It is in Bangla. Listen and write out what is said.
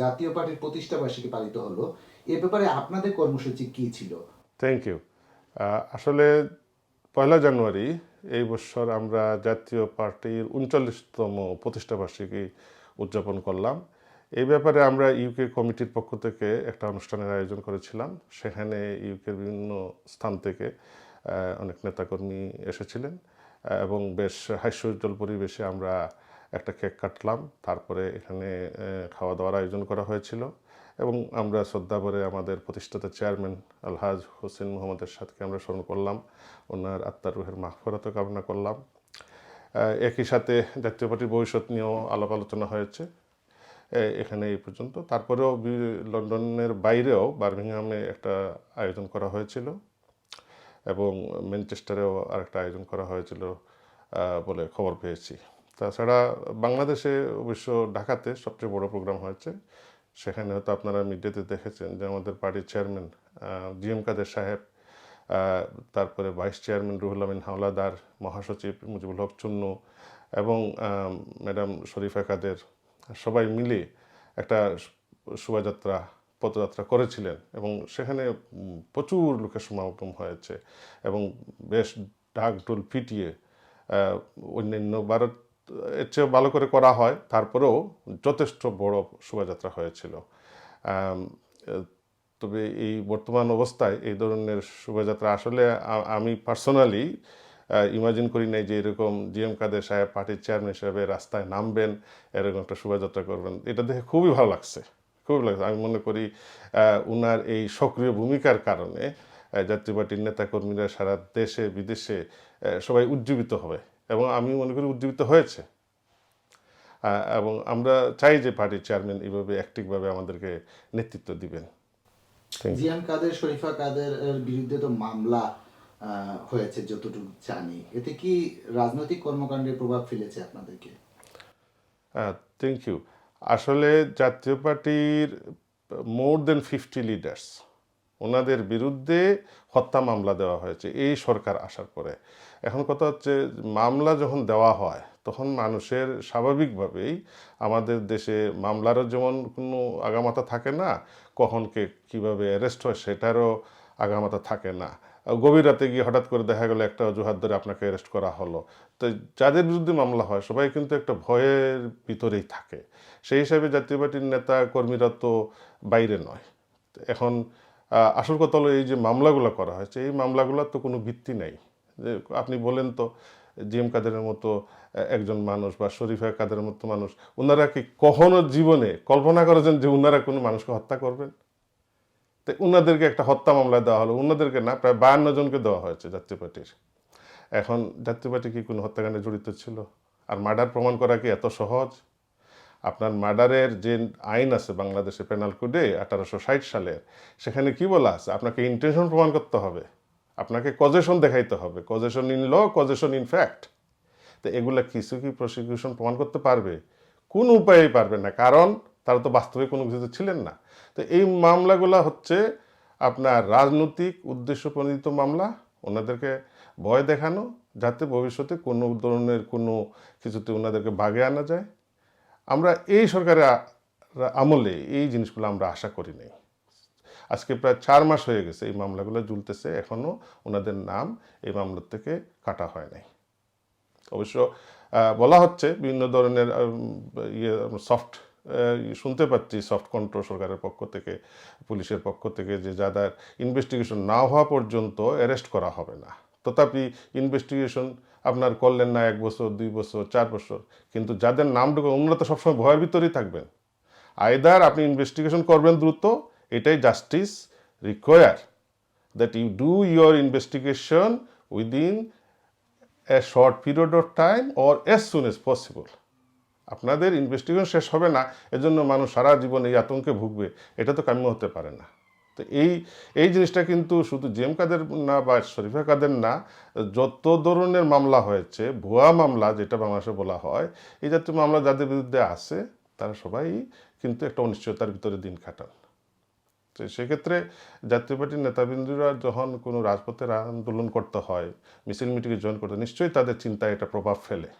জাতীয় পার্টির প্রতিষ্ঠা বার্ষিকী পালিত হলো। এ ব্যাপারে আপনাদের কর্মসূচি কি ছিল? থ্যাংক ইউ আসলে পয়লা জানুয়ারি এই বছর আমরা জাতীয় পার্টির উনচল্লিশতম প্রতিষ্ঠা বার্ষিকী উদযাপন করলাম। এই ব্যাপারে আমরা ইউকে কমিটির পক্ষ থেকে একটা অনুষ্ঠানের আয়োজন করেছিলাম। সেখানে ইউকের বিভিন্ন স্থান থেকে অনেক নেতাকর্মী এসেছিলেন এবং বেশ হাস্যোজ্জ্বল পরিবেশে আমরা একটা কেক কাটলাম, তারপরে এখানে খাওয়া দাওয়ার আয়োজন করা হয়েছিল এবং আমরা শ্রদ্ধা করে আমাদের প্রতিষ্ঠাতা চেয়ারম্যান আলহাজ হোসেন মোহাম্মদের সাথে আমরা স্মরণ করলাম, ওনার আত্মার রুহের মাহফরত কামনা করলাম। একই সাথে জাতীয় পার্টির ভবিষ্যৎ নিয়েও আলাপ আলোচনা হয়েছে এখানে এই পর্যন্ত। তারপরেও লন্ডনের বাইরেও বার্মিংহামে একটা আয়োজন করা হয়েছিল এবং ম্যানচেস্টারেও আরেকটা আয়োজন করা হয়েছিল বলে খবর পেয়েছি। তাছাড়া বাংলাদেশে অবশ্য ঢাকাতে সবচেয়ে বড় প্রোগ্রাম হয়েছে। সেখানে হয়তো আপনারা মিডিয়াতে দেখেছেন যে আমাদের পার্টির চেয়ারম্যান জি এম কাদের সাহেব তারপরে ভাইস চেয়ারম্যান রুহুল আমিন হাওলাদার, মহাসচিব মুজিবুল হক চুন্নু এবং ম্যাডাম শরীফা কাদের, সবাই মিলে একটা শোভাযাত্রা, পদযাত্রা করেছিলেন এবং সেখানে প্রচুর লোকের সমাগম হয়েছে এবং বেশ ঢাক ঢোল পিটিয়ে অন্যান্য ভারত এর চেয়েও ভালো করে করা হয়। তারপরেও যথেষ্ট বড় শোভাযাত্রা হয়েছিল। তবে এই বর্তমান অবস্থায় এই ধরনের শোভাযাত্রা আসলে আমি পার্সোনালি ইমাজিন করি নাই যে এরকম জিএম কাদের সাহেব, পার্টির চেয়ারম্যান হিসাবে রাস্তায় নামবেন, এরকম একটা শোভাযাত্রা করবেন। এটা দেখে খুবই ভালো লাগছে। খুবই লাগছে। আমি মনে করি উনার এই সক্রিয় ভূমিকার কারণে জাতীয় পার্টির নেতাকর্মীরা সারা দেশে, বিদেশে সবাই উজ্জীবিত হবে। এবং আমি মনে করি উজ্জীবিত হয়েছে। এবং আমরা চাই যে পার্টির চেয়ারম্যান এইভাবে অ্যাক্টিভভাবে আমাদেরকে নেতৃত্ব দিবেন। জিয়ান কাদের শরীফা কাদের বিরুদ্ধে তো মামলা হয়েছে যতটুকু জানি। এতে কি রাজনৈতিক কর্মকাণ্ডের প্রভাব ফেলেছে আপনাদেরকে? থ্যাংক ইউ আসলে জাতীয় পার্টির মোর দেন ফিফটি লিডার্স। ওনাদের বিরুদ্ধে হত্যা মামলা দেওয়া হয়েছে, এই সরকার আসার পরে। এখন কথা হচ্ছে, মামলা যখন দেওয়া হয়, তখন মানুষের স্বাভাবিকভাবেই আমাদের দেশে মামলারও যেমন কোনো আগামাতা থাকে না, কখন কে কীভাবে অ্যারেস্ট হয় সেটারও আগামাতা থাকে না। গভীর রাতে গিয়ে হঠাৎ করে দেখা গেলো একটা অজুহাত ধরে আপনাকে অ্যারেস্ট করা হলো। তো যাদের বিরুদ্ধে মামলা হয়, সবাই কিন্তু একটা ভয়ের ভিতরেই থাকে। সেই হিসাবে জাতীয় পার্টির নেতা কর্মীরা তো বাইরে নয়। এখন আসল কথা হলো এই যে মামলাগুলো করা হয়েছে এই মামলাগুলোর তো কোনো ভিত্তি নেই। যে আপনি বলেন তো জি এম কাদেরের মতো একজন মানুষ বা শরীফা কাদের মতো মানুষ ওনারা কি কখনো জীবনে কল্পনা করেছেন যে ওনারা কোনো মানুষকে হত্যা করবেন? তো ওনাদেরকে একটা হত্যা মামলা দেওয়া হলো ওনাদেরকে না, প্রায় বায়ান্ন জনকে দেওয়া হয়েছে জাতীয় পার্টির। এখন জাতীয় পার্টি কি কোনো হত্যাকাণ্ডে জড়িত ছিল? আর মার্ডার প্রমাণ করা কি এত সহজ? আপনার মার্ডারের যে আইন আছে বাংলাদেশে পেনাল কোডে আঠারোশো ষাট সালের, সেখানে কি বলা আছে? আপনাকে ইন্টেনশন প্রমাণ করতে হবে। আপনাকে কজেশন দেখাইতে হবে। Causation in law causation in fact তো এগুলা কিছু কি প্রসিকিউশন প্রমাণ করতে পারবে? কোন উপায়েই পারবে না। কারণ তারা তো বাস্তবে কোনো কিছুতে ছিলেন না। তো এই মামলাগুলো হচ্ছে আপনার রাজনৈতিক উদ্দেশ্য প্রণীত মামলা। ওনাদেরকে ভয় দেখানো যাতে ভবিষ্যতে কোনো ধরনের কোনো কিছুতে ওনাদেরকে বাগে আনা যায়। আমরা এই সরকারের আমলে এই জিনিসগুলো আমরা আশা করি নাই আজকে প্রায় চার মাস হয়ে গেছে এই মামলাগুলো ঝুলতেছে এখনও ওনাদের নাম এই মামলার থেকে কাটা হয় নাই। অবশ্য বলা হচ্ছে বিভিন্ন ধরনের ইয়ে সফট শুনতে পাচ্ছি সফট কন্ট্রোল সরকারের পক্ষ থেকে, পুলিশের পক্ষ থেকে যে যাদের ইনভেস্টিগেশন না হওয়া পর্যন্ত অ্যারেস্ট করা হবে না। তথাপি ইনভেস্টিগেশন আপনার করলেন না এক বছর, দুই বছর, চার বছর। কিন্তু যাদের নাম ঢুকে তো সবসময় ভয়ের ভিতরেই থাকবেন। আইদার আপনি ইনভেস্টিগেশন করবেন দ্রুত, এটাই justice require that you do your investigation within a short period of time or as soon as possible আপনাদের ইনভেস্টিগেশন শেষ হবে না, এজন্য মানুষ সারা জীবন এই আতঙ্কে ভুগবে। এটা তো কাম্য হতে পারে না। তো এই এই জিনিসটা কিন্তু শুধু জেম কাদের না বা শরীফা কাদের না, যত ধরনের মামলা হয়েছে, ভুয়া মামলা যেটা বাংলাদেশে বলা হয়, এই জাতীয় মামলা যাদের বিরুদ্ধে আছে, তারা সবাই কিন্তু একটা অনিশ্চয়তার ভিতরে দিন কাটান। তো সেক্ষেত্রে জাতীয় পার্টির নেতাবৃন্দরা যখন কোনো রাজপথের আন্দোলন করতে হয়, মিছিল মিটিংয়ে জয়েন করতে নিশ্চয়ই তাদের চিন্তায় এটা প্রভাব ফেলে।